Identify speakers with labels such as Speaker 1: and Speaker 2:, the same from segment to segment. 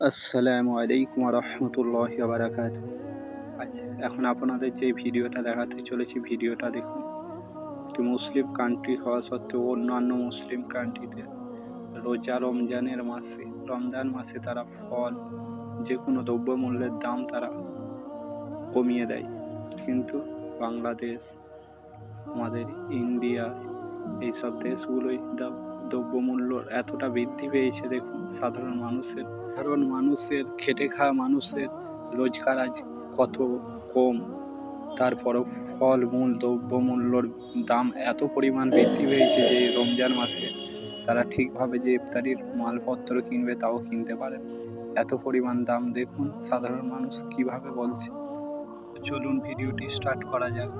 Speaker 1: আসসালামু আলাইকুম রহমতুল্লাহ বারাকাত আচ্ছা এখন আপনাদের যে ভিডিওটা দেখাতে চলেছি, ভিডিওটা দেখুন। একটি মুসলিম কান্ট্রি হওয়া সত্ত্বেও অন্যান্য মুসলিম কান্ট্রিতে রোজা রমজানের মাসে, রমজান মাসে তারা ফল যে কোনো দ্রব্যমূল্যের দাম তারা কমিয়ে দেয়। কিন্তু বাংলাদেশ, আমাদের ইন্ডিয়া, এইসব দেশগুলোই দাম দ্রব্যমূল্য এতটা বৃদ্ধি পেয়েছে দেখুন, সাধারণ মানুষের। সাধারণ মানুষের, খেটে খাওয়া মানুষের রোজগার আজ কত কম। তারপরও ফল মূল দ্রব্যমূল্যর দাম এত পরিমাণ বৃদ্ধি পেয়েছে যে রমজান মাসে তারা ঠিকভাবে যে ইফতারির মালপত্র কিনবে তাও কিনতে পারে এত পরিমাণ দাম দেখুন, সাধারণ মানুষ কীভাবে বলছে? চলুন ভিডিওটি স্টার্ট করা যাক।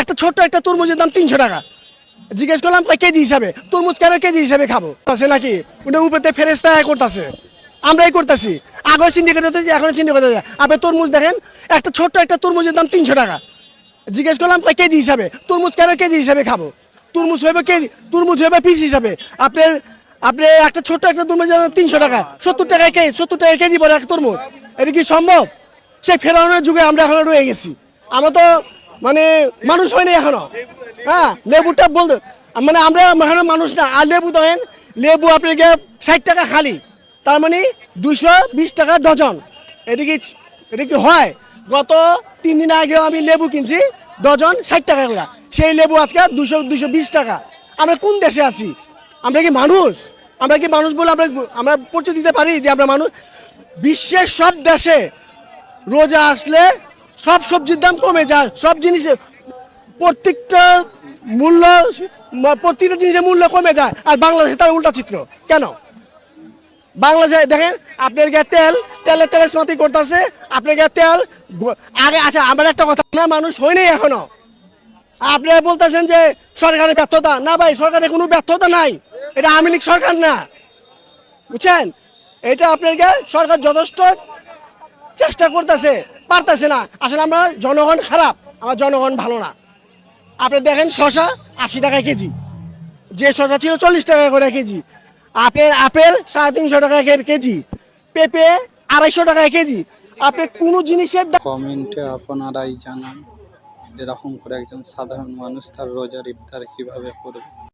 Speaker 2: একটা ছোট্ট একটা তরমুজের দাম তিনশো টাকা। জিজ্ঞেস করলাম কয় কেজি হিসাবে? তরমুজ কেন কেজি হিসাবে খাব? আছে নাকি? ওটা উপরে ফেরেস্তা করতেছে। আমরাই করতেছি। আগে সিন্ডিকেট হতেছি এখন সিন্ডিকেট হতে আপনি তরমুজ দেখেন, একটা ছোট্ট একটা তরমুজের দাম তিনশো টাকা। জিজ্ঞেস করলাম কয় কেজি হিসাবে? তরমুজ কেন কেজি হিসাবে খাব? তরমুজ হইবে কেজি, তরমুজ হইবে পিস হিসাবে। আপনার আপনি একটা ছোট্ট একটা তরমুজের দাম তিনশো টাকা। সত্তর টাকায় কেজি সত্তর টাকায় কেজি পড়ে একটা তরমুজ। এটা কি সম্ভব? সেই ফেরানোর যুগে আমরা এখনও রয়ে গেছি। আমরা তো মানে মানুষ হয়নি এখনও। হ্যাঁ লেবুটা বলতে মানে আমরা এখনও মানুষ না। আর লেবু দেখেন, লেবু আপনাকে ষাট টাকা খালি। তার মানে দুশো বিশ টাকা ডজন। এটা কি এটা কি হয়? গত তিন দিন আগেও আমি লেবু কিনছি, ডজন ষাট টাকা করে। সেই লেবু আজকে দুশো দুশো বিশ টাকা। আমরা কোন দেশে আছি? আমরা কি মানুষ? আমরা কি মানুষ বলে আমরা আমরা পরিচয় দিতে পারি যে আমরা মানুষ? বিশ্বের সব দেশে রোজা আসলে সব সবজির দাম কমে যায়, সব জিনিসের প্রত্যেকটা মূল্য প্রত্যেকটা জিনিসের মূল্য কমে যায়। আর বাংলাদেশে তার উল্টা চিত্র। কেন? বাংলাদেশে দেখেন, আপনার গায়ে তেল তেলের তেলের সমাতি করতেছে আপনার গায়ে তেল আগে আচ্ছা আমার একটা কথা না মানুষ হয়নি এখনও। আপনারা বলতেছেন যে সরকারের ব্যর্থতা। না ভাই সরকারের কোনো ব্যর্থতা নাই। এটা আওয়ামী লীগ সরকার না। বুঝছেন? এটা আপনার সরকার যথেষ্ট চেষ্টা করতেছে। পারতেছে না। আসলে আমরা জনগণ খারাপ, আমার জনগণ ভালো না। আপনি দেখেন শশা আশি টাকা কেজি। যে শশা ছিল চল্লিশ টাকা করে কেজি। আপেল আপেল সাড়ে তিনশো টাকা কেজি। পেঁপে আড়াইশো টাকা কেজি। আপনি কোনো জিনিসের
Speaker 1: কমেন্টে আপনারাই জানান, এরকম করে একজন সাধারণ মানুষ তার রোজার ইফতার কীভাবে করবে।